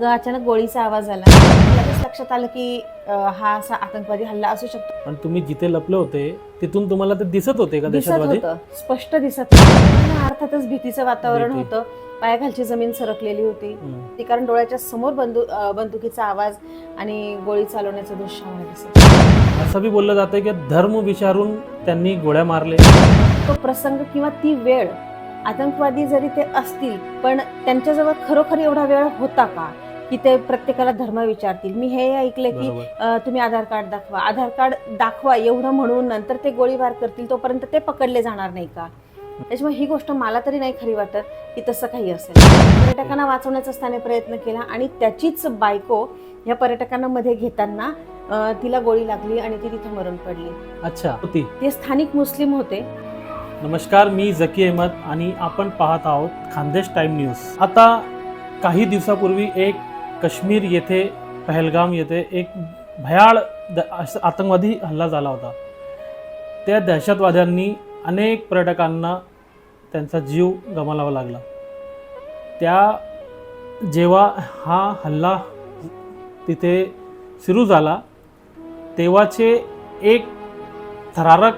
मग अचानक गोळीचा आवाज आला. लगेच लक्षात आलं की अं, हा असा आतंकवादी हल्ला असू शकतो. पण तुम्ही जिथे लपले होते तिथून तुम्हाला ते दिसत होते का दिसत दहशतवादी होतं. स्पष्ट दिसत होतं. अर्थातच भीतीचं वातावरण भीती. होतं. पायाखालची जमीन सरकलेली होती. हम्म. ती कारण डोळ्याच्या समोर बंदू अं, बंदुकीचा आवाज आणि गोळी चालवण्याचं दृश्य आम्हाला दिसत. असं बी बोललं जातं की धर्म विचारून त्यांनी गोळ्या मारले तो प्रसंग किंवा ती वेळ आतंकवादी जरी ते असतील पण त्यांच्याजवळ खरोखर एवढा वेळ होता का? की ते प्रत्येकाला धर्म विचारतील. मी हे ऐकले की तुम्ही आधार कार्ड दाखवा. आधार कार्ड दाखवा एवढं म्हणून नंतर ते गोळीबार करतील तोपर्यंत ते पकडले जाणार नाही का? त्याच्यामुळे ही गोष्ट मला तरी नाही खरी वाटत की तसं काही असेल. पर्यटकांना वाचवण्याचा त्याने प्रयत्न केला आणि त्याचीच बायको या पर्यटकांना मध्ये घेताना तिला गोळी लागली आणि ती तिथे मरण पडली. अच्छा. होती. ते स्थानिक मुस्लिम होते. नमस्कार मी जकी अहमद आणि आपण पाहत आहोत खानदेश टाइम न्यूज. आता काही दिवसापूर्वी एक काश्मीर येथे पहलगाम येथे एक भयाळ द आतंकवादी हल्ला झाला होता. त्या दहशतवाद्यांनी अनेक पर्यटकांना त्यांचा जीव गमावावा लागला. त्या जेव्हा हा हल्ला तिथे सुरू झाला तेव्हाचे एक थरारक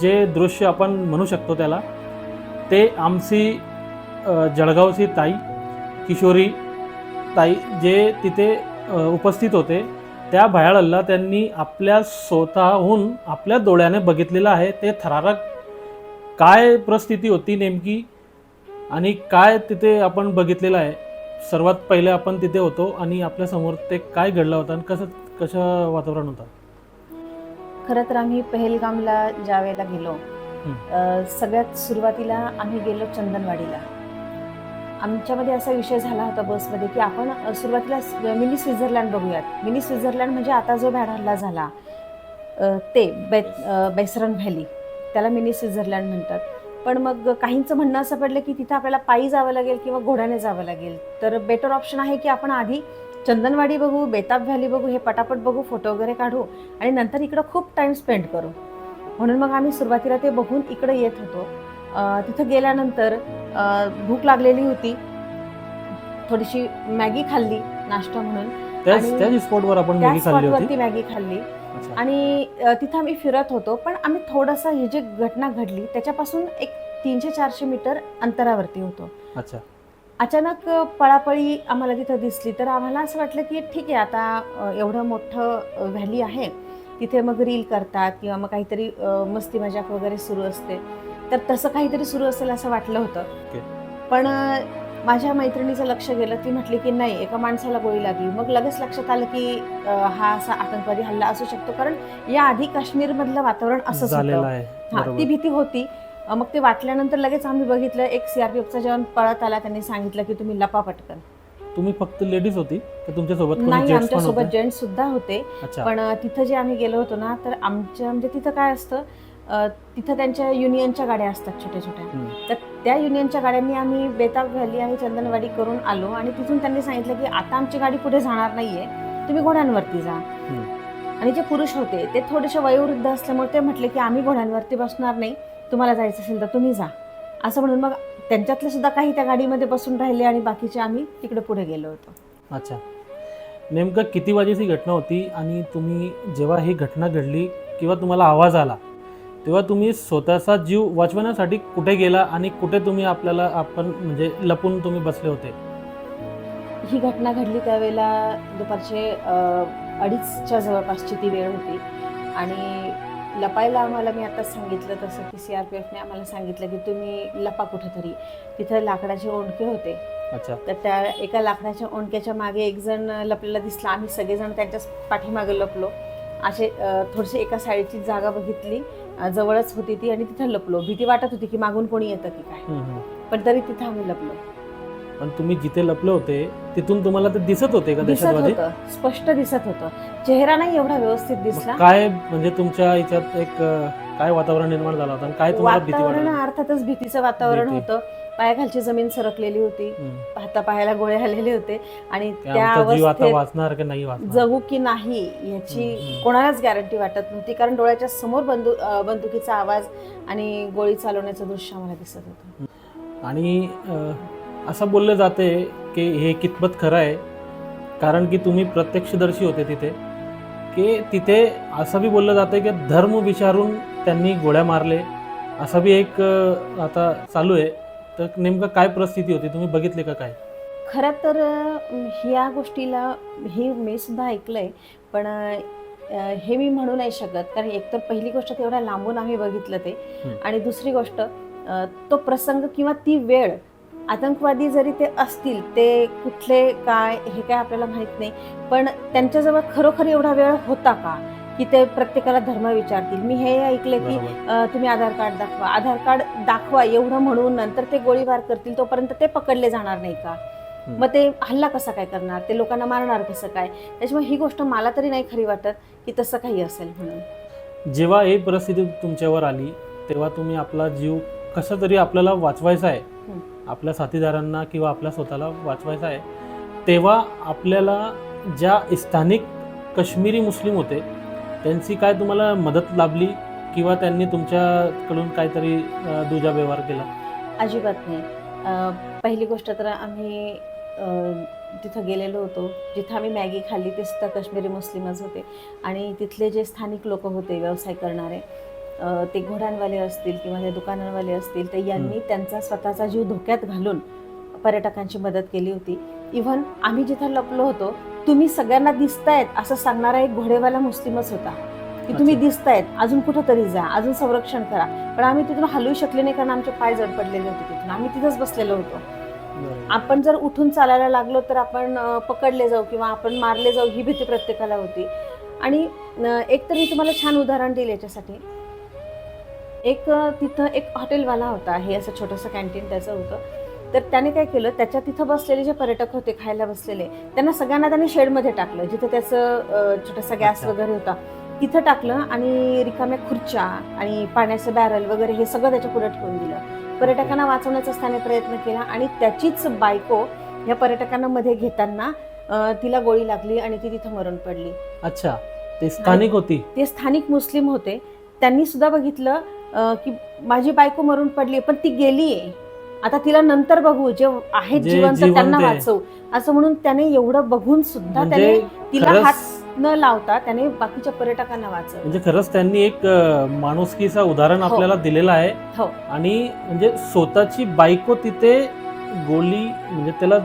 जे दृश्य आपण म्हणू शकतो त्याला ते आमची जळगावची ताई किशोरी ताई जे तिथे उपस्थित होते त्या भयाळ हल्ला त्यांनी आपल्या स्वतःहून आपल्या डोळ्याने बघितलेलं आहे. ते थरारक काय परिस्थिती होती नेमकी आणि काय तिथे आपण बघितलेलं आहे? सर्वात पहिले आपण तिथे होतो आणि आपल्यासमोर ते काय घडलं होतं आणि कसं कसं वातावरण होतं? खरं तर आम्ही पहेलगामला ज्या वेळेला गेलो सगळ्यात सुरुवातीला आम्ही गेलो चंदनवाडीला. आमच्यामध्ये असा विषय झाला होता बसमध्ये की आपण सुरुवातीला मिनी स्वित्झर्लंड बघूयात. मिनी स्वित्झर्लंड म्हणजे आता जो भॅड हल्ला झाला ते बे बेसरन व्हॅली त्याला मिनी स्वित्झर्लंड म्हणतात. पण मग काहींचं म्हणणं असं पडलं की तिथं आपल्याला पायी जावं लागेल किंवा घोड्याने जावं लागेल. तर बेटर ऑप्शन आहे की आपण आधी चंदनवाडी बघू बेताब व्हॅली बघू हे पटापट बघू फोटो वगैरे काढू आणि नंतर इकडं खूप टाईम स्पेंड करू. म्हणून मग आम्ही सुरुवातीला ते बघून इकडे येत होतो. तिथं गेल्यानंतर भूक लागलेली होती. थोडीशी मॅगी खाल्ली नाश्ता म्हणून. त्या स्पॉटवरती मॅगी खाल्ली. आणि तिथं आम्ही फिरत होतो पण आम्ही थोडंसं ही जी घटना घडली त्याच्यापासून एक तीनशे चारशे मीटर अंतरावरती होतो. अच्छा. अचानक पळापळी आम्हाला तिथं दिसली. तर आम्हाला असं वाटलं की ठीक आहे आता एवढं मोठं व्हॅली आहे. तिथे मग रील करतात किंवा मग काहीतरी मस्ती मजाक वगैरे सुरू असते. तर तसं काहीतरी सुरू असेल असं वाटलं होतं. पण माझ्या मैत्रिणीचं लक्ष गेलं ती म्हटली की नाही एका माणसाला गोळी लागली मग लगेच लक्षात आलं की हा असा आतंकवादी हल्ला असू शकतो. कारण याआधी काश्मीरमधलं वातावरण असंच झालेलं होतं आहे. हा ती भीती होती. मग ते वाटल्यानंतर लगेच आम्ही बघितलं एक सीआरपीएफचा जवान पळत आला त्यांनी सांगितलं की तुम्ही लपा पटकन. तुम्ही फक्त लेडीज होती तर तुमच्यासोबत कोणी नाही जेंट्स पण आमच्यासोबत होते? जेंट्स सुद्धा होते. पण तिथं जे आम्ही गेलो होतो ना तर आमच्या म्हणजे तिथं काय असतं तिथं त्यांच्या युनियनच्या गाड्या असतात छोट्या छोट्या. तर त्या युनियनच्या गाड्यांनी आम्ही बेताब व्हॅली आणि चंदनवाडी करून आलो आणि तिथून त्यांनी सांगितलं की आता आमची गाडी पुढे जाणार नाहीये. तुम्ही घोड्यांवरती जा. आणि जे पुरुष होते ते थोडेसे वयोवृद्ध असल्यामुळे ते म्हटले की आम्ही घोड्यांवरती बसणार नाही. तुम्हाला जायचं असेल तर तुम्ही जा. असं म्हणून मग त्यांच्यातले सुद्धा काही त्या गाडीमध्ये बसून राहिले आणि बाकीचे आम्ही तिकडे पुढे गेलो होतो. अच्छा. नेमकं किती वाजेची घटना होती आणि तुम्ही जेव्हा ही घटना घडली किंवा तुम्हाला आवाज आला तेव्हा तुम्ही स्वतःचा जीव वाचवण्यासाठी कुठे गेला आणि कुठे तुम्ही आपल्याला आपण म्हणजे लपून तुम्ही बसले होते? ही घटना घडली त्यावेळेला दुपारचे अडीचच्या जवळपासची ती वेळ होती. आणि लपायला आम्हाला मी आता सांगितलं तसं की सी आर पी एफने आम्हाला सांगितलं की तुम्ही लपा कुठेतरी. तिथं लाकडाचे ओंडके होते. अच्छा. तर त्या एका लाकडाच्या ओंडक्याच्या मागे एक जण लपलेला दिसला. आम्ही सगळेजण त्यांच्या पाठीमागे लपलो. असे थोडीशी एका साईडची जागा बघितली. जवळच होती ती आणि तिथं लपलो. भीती वाटत होती की मागून कोणी येतं की काय. पण तरी तिथं आम्ही लपलो. पण तुम्ही जिथे लपले होते तिथून तुम्हाला ते दिसत होते का दिसत दहशतवादी? होतं. स्पष्ट दिसत होतं. चेहरा नाही एवढा व्यवस्थित दिसला. मग काय म्हणजे तुमच्या याच्यात एक अं, काय वातावरण निर्माण झालं होतं आणि काय तुम्हाला भीती वातावरण अर्थातच भीतीचं वातावरण भीती. होतं. पायाखालची जमीन सरकलेली होती. हम्म. हाता पायाला गोळे आलेले होते. आणि त्या अवस्थेत वाचणार की नाही वाचणार? जगू की नाही याची. कोणालाच गॅरंटी वाटत नव्हती. कारण डोळ्याच्या समोर बंदू बंदुकीचा आवाज आणि गोळी चालवण्याचं दृश्य आम्हाला दिसत होतं. आणि असं बोललं जाते की हे कितपत खरं आहे. कारण की तुम्ही प्रत्यक्षदर्शी होते तिथे. की तिथे असं बी बोललं जातं की धर्म विचारून त्यांनी गोळ्या मारले. असं बी एक आता चालू आहे. तर नेमकं काय परिस्थिती होती? तुम्ही बघितले का काय? खरं तर ह्या गोष्टीला हे मी सुद्धा ऐकलंय पण हे मी म्हणू नाही शकत. कारण एकतर पहिली गोष्ट तेवढ्या लांबून आम्ही बघितलं ते. आणि दुसरी गोष्ट तो प्रसंग किंवा ती वेळ आतंकवादी जरी ते असतील ते कुठले काय हे काय आपल्याला माहीत नाही. पण त्यांच्याजवळ खरोखर एवढा वेळ होता का? की ते प्रत्येकाला धर्म विचारतील. मी हे ऐकले की तुम्ही आधार कार्ड दाखवा. आधार कार्ड दाखवा एवढं म्हणून नंतर ते गोळीबार करतील तोपर्यंत ते पकडले जाणार नाही का. मग ते हल्ला कसा काय करणार? ते लोकांना मारणार कसं काय? त्याच्यामुळे ही गोष्ट मला तरी नाही खरी वाटत की तसं काही असेल म्हणून. जेव्हा ही परिस्थिती तुमच्यावर आली तेव्हा तुम्ही आपला जीव कसा तरी आपल्याला वाचवायचा आहे. आपल्या साथीदारांना किंवा आपल्या स्वतःला वाचवायचा आहे तेव्हा आपल्याला ज्या स्थानिक काश्मीरी मुस्लिम होते त्यांची काय तुम्हाला मदत लाभली किंवा त्यांनी तुमच्याकडून काहीतरी दुजा व्यवहार केला? अजिबात नाही. पहिली गोष्ट तर आम्ही तिथं गेलेलो होतो. जिथं आम्ही मॅगी खाल्ली ते सुद्धा काश्मीरी मुस्लिमच होते. आणि तिथले जे स्थानिक लोक होते व्यवसाय करणारे ते घोड्यांवाले असतील किंवा ते दुकानांवाले असतील तर यांनी त्यांचा स्वतःचा जीव धोक्यात घालून पर्यटकांची मदत केली होती. इव्हन आम्ही जिथं लपलो होतो तुम्ही सगळ्यांना दिसतायत असं सांगणारा एक घोडेवाला मुस्लिमच होता. की तुम्ही. दिसतायत अजून कुठं तरी जा अजून संरक्षण करा. पण आम्ही तिथून हलवू शकले नाही कारण आमचे पाय जड पडलेले होते तिथून. आम्ही तिथंच बसलेलो होतो. आपण जर उठून चालायला लागलो तर आपण पकडले जाऊ किंवा आपण मारले जाऊ ही भीती प्रत्येकाला होती. आणि एक तर मी तुम्हाला छान उदाहरण देईल याच्यासाठी. एक तिथं एक हॉटेलवाला होता. हे असं छोटंसं कॅन्टीन त्याचं होतं. तर त्याने काय केलं त्याच्या तिथं बसलेले जे पर्यटक होते खायला बसलेले त्यांना सगळ्यांना त्याने शेडमध्ये टाकलं. जिथं त्याचं छोटासा गॅस. वगैरे होता तिथं टाकलं आणि रिकाम्या खुर्च्या आणि पाण्याचं बॅरल वगैरे हे सगळं त्याच्या पुढे ठेवून दिलं. पर्यटकांना वाचवण्याचा त्याने प्रयत्न केला आणि त्याचीच बायको या पर्यटकांना मध्ये घेताना तिला गोळी लागली आणि ती तिथं मरण पडली. अच्छा. ते स्थानिक होती? ते स्थानिक मुस्लिम होते. त्यांनी सुद्धा बघितलं की माझी बायको मरून पडली पण ती गेलीये. आता तिला नंतर बघू जे आहेत जे जिवंत जिवंत त्यांना आहे. वाचवू असं म्हणून त्याने एवढं बघून सुद्धा त्याने म्हणजे तिला खरंच- हात न लावता त्याने बाकीच्या पर्यटकांना वाचवलं म्हणजे खरंच त्यांनी एक अं, माणुसकीचा उदाहरण हो. आपल्याला दिलेलं आहे हो. आणि म्हणजे स्वतःची बायको तिथे गोळी म्हणजे त्याला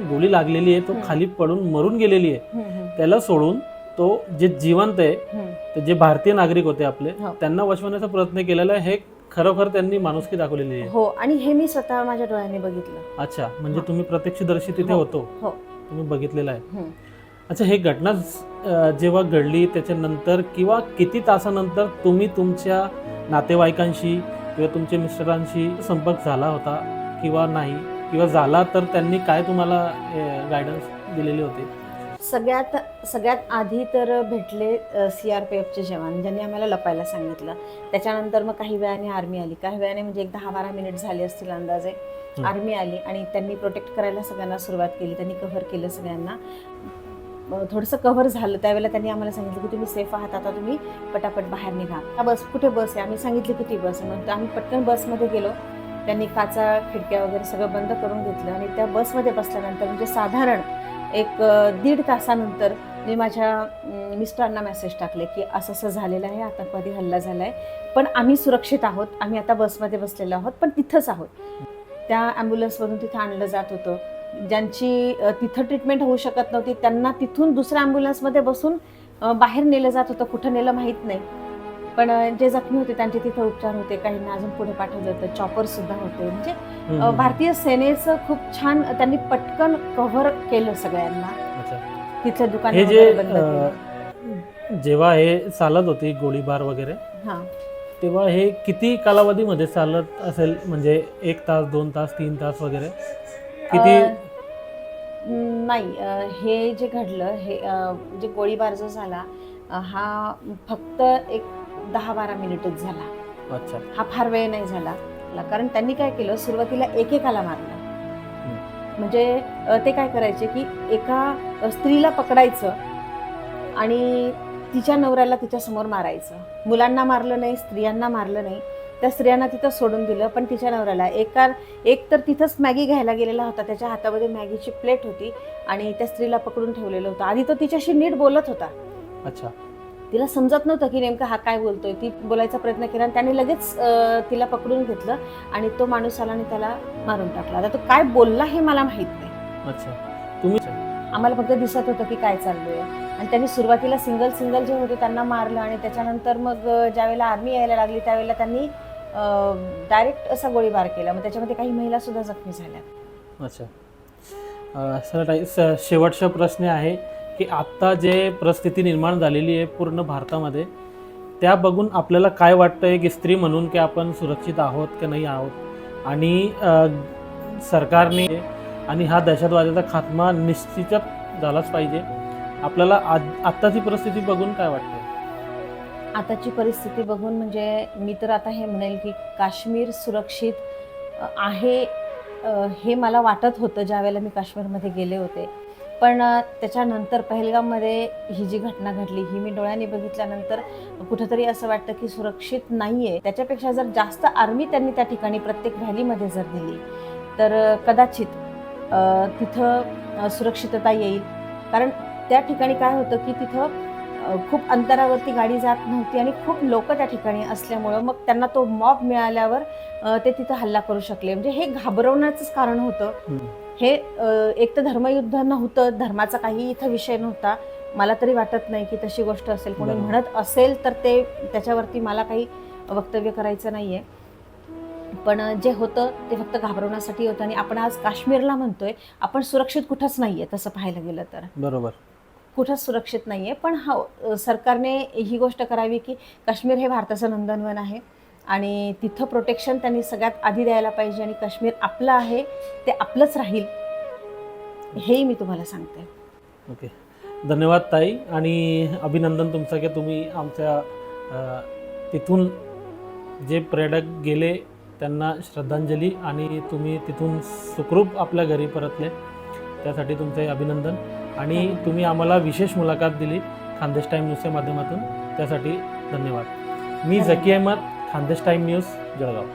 गोळी लागलेली आहे तो हम्म. खाली पडून मरून गेलेली आहे हम्म, हम्म, त्याला सोडून तो जे जिवंत आहे हम्म. ते जे भारतीय नागरिक होते आपले हो. त्यांना वाचवण्याचा प्रयत्न केलेला आहे हे खरोखर त्यांनी माणुसकी दाखवलेली आहे हो आणि हे मी स्वतः माझ्या डोळ्याने बघितलं अच्छा म्हणजे. तुम्ही प्रत्यक्षदर्शी तिथे हो. होतो हो. तुम्ही बघितलेलं आहे हम्म. अच्छा हे घटना अं, जेव्हा घडली त्याच्यानंतर किंवा किती तासानंतर तुम्ही तुमच्या नातेवाईकांशी किंवा तुमच्या मिस्टरांशी संपर्क झाला होता किंवा नाही किंवा झाला तर त्यांनी काय तुम्हाला गायडन्स दिलेले होते सगळ्यात सगळ्यात आधी तर भेटले सी आर पी एफचे जवान ज्यांनी आम्हाला लपायला सांगितलं. त्याच्यानंतर मग काही वेळाने आर्मी आली. काही वेळाने म्हणजे एक दहा बारा मिनिट झाले असतील अंदाजे. आर्मी आली आणि त्यांनी प्रोटेक्ट करायला सगळ्यांना सुरुवात केली. त्यांनी कव्हर केलं सगळ्यांना. थोडंसं कव्हर झालं. त्यावेळेला त्यांनी आम्हाला सांगितलं की तुम्ही सेफ आहात. आता तुम्ही पटापट बाहेर निघा. हा बस कुठे बस आहे? आम्ही सांगितली किती बस आहे. मग आम्ही पटकन बसमध्ये गेलो. त्यांनी काचा खिडक्या वगैरे सगळं बंद करून घेतलं आणि त्या बसमध्ये बसल्यानंतर म्हणजे साधारण एक दीड तासानंतर मी माझ्या मिस्टरांना मेसेज टाकले की असं असं झालेलं आहे आतंकवादी हल्ला झाला आहे पण आम्ही सुरक्षित आहोत. आम्ही आता बसमध्ये बसलेलो आहोत पण तिथंच आहोत. त्या ॲम्ब्युलन्समधून तिथं आणलं जात होतं. ज्यांची तिथं ट्रीटमेंट होऊ शकत नव्हती त्यांना तिथून दुसऱ्या ॲम्ब्युलन्समध्ये बसून बाहेर नेलं जात होतं. कुठं नेलं माहीत नाही. पण जे जखमी होते त्यांचे तिथं उपचार होते काहींना अजून पुढे पाठवलं होतं चॉपर सुद्धा होते. म्हणजे. भारतीय सेनेचं खूप छान त्यांनी पटकन कव्हर केलं सगळ्यांना. तिथले दुकान हे जे जेव्हा हे चालत होती गोळीबार वगैरे हा. तेव्हा हे किती कालावधीमध्ये चालत असेल? म्हणजे एक तास दोन तास तीन तास वगैरे? किती? नाही. हे जे घडलं हे जे गोळीबार जो झाला हा फक्त एक दहा बारा मिनिटच झाला. अच्छा. हा फार वेळ नाही झाला. कारण त्यांनी काय केलं सुरुवातीला एकेकाला मारलं. म्हणजे ते काय करायचे की एका स्त्रीला पकडायचं आणि तिच्या नवऱ्याला तिच्या समोर मारायचं. मुलांना मारलं नाही स्त्रियांना मारलं नाही. त्या स्त्रियांना तिथं सोडून दिलं पण तिच्या नवऱ्याला. एका एक तर तिथंच मॅगी घ्यायला गेलेला होता. त्याच्या हातामध्ये मॅगीची प्लेट होती आणि त्या स्त्रीला पकडून ठेवलेलं होतं. आधी तो तिच्याशी नीट बोलत होता. अच्छा. तिला समजत नव्हतं की नेमकं हा काय बोलतोय. ती बोलायचा प्रयत्न केला आणि त्याने लगेच तिला पकडून घेतलं आणि तो माणूस आला आणि त्याला मारून टाकला. आता तो काय बोलला हे मला माहीत नाही. अच्छा. तुम्ही? आम्हाला फक्त दिसत होतं की काय चाललंय. आणि त्यांनी सुरुवातीला सिंगल सिंगल जे होते त्यांना मारलं आणि त्याच्यानंतर मग ज्यावेळेला आर्मी यायला लागली त्यावेळेला त्यांनी डायरेक्ट असा गोळीबार केला. मग त्याच्यामध्ये काही महिला सुद्धा जखमी झाल्या. अच्छा. सर शेवटचा प्रश्न आहे. की आत्ता जे परिस्थिती निर्माण झालेली आहे पूर्ण भारतामध्ये त्या बघून आपल्याला काय वाटतंय की स्त्री म्हणून की आपण सुरक्षित आहोत की नाही आहोत? आणि सरकारने आणि हा दहशतवादाचा खात्मा निश्चितच झालाच पाहिजे. आपल्याला आज आत्ताची परिस्थिती बघून काय वाटतं आताची परिस्थिती बघून म्हणजे मी तर आता हे म्हणेल की काश्मीर सुरक्षित आहे हे मला वाटत होतं ज्यावेळेला मी काश्मीरमध्ये गेले होते. पण त्याच्यानंतर पहलगाममध्ये ही जी घटना घडली ही मी डोळ्यांनी बघितल्यानंतर कुठंतरी असं वाटतं की सुरक्षित नाही आहे त्याच्यापेक्षा जर जास्त आर्मी त्यांनी त्या ठिकाणी प्रत्येक व्हॅलीमध्ये जर दिली तर कदाचित तिथं सुरक्षितता येईल. कारण त्या ठिकाणी काय होतं की तिथं खूप अंतरावरती गाडी जात नव्हती आणि खूप लोक त्या ठिकाणी असल्यामुळं मग त्यांना तो मॉब मिळाल्यावर ते तिथं हल्ला करू शकले. म्हणजे हे घाबरवण्याचंच कारण होतं. हे एक तर धर्मयुद्ध नव्हतं धर्माचा काही इथं विषय नव्हता. मला तरी वाटत नाही की तशी गोष्ट असेल. कोणी. म्हणत असेल तर ते त्याच्यावरती मला काही वक्तव्य करायचं नाहीये. पण जे होतं ते फक्त घाबरवण्यासाठी होतं आणि आपण आज काश्मीरला म्हणतोय आपण सुरक्षित कुठंच नाहीये तसं पाहायला गेलं तर. बरोबर. कुठंच सुरक्षित नाही आहे पण हा सरकारने ही गोष्ट करावी की काश्मीर हे भारताचं नंदनवन आहे. आणि तिथं प्रोटेक्शन त्यांनी सगळ्यात आधी द्यायला पाहिजे आणि काश्मीर आपलं आहे ते आपलंच राहील हेही मी तुम्हाला सांगते. ओके. धन्यवाद ताई आणि अभिनंदन तुमचं की तुम्ही आमच्या तिथून जे पर्यटक गेले त्यांना श्रद्धांजली आणि तुम्ही तिथून सुखरूप आपल्या घरी परतले. त्यासाठी तुमचे अभिनंदन. आणि तुम्ही आम्हाला विशेष मुलाखत दिली खानदेश टाईम न्यूजच्या माध्यमातून. त्यासाठी धन्यवाद. मी झकी अहमद खानदेश टाईम न्यूज जळगाव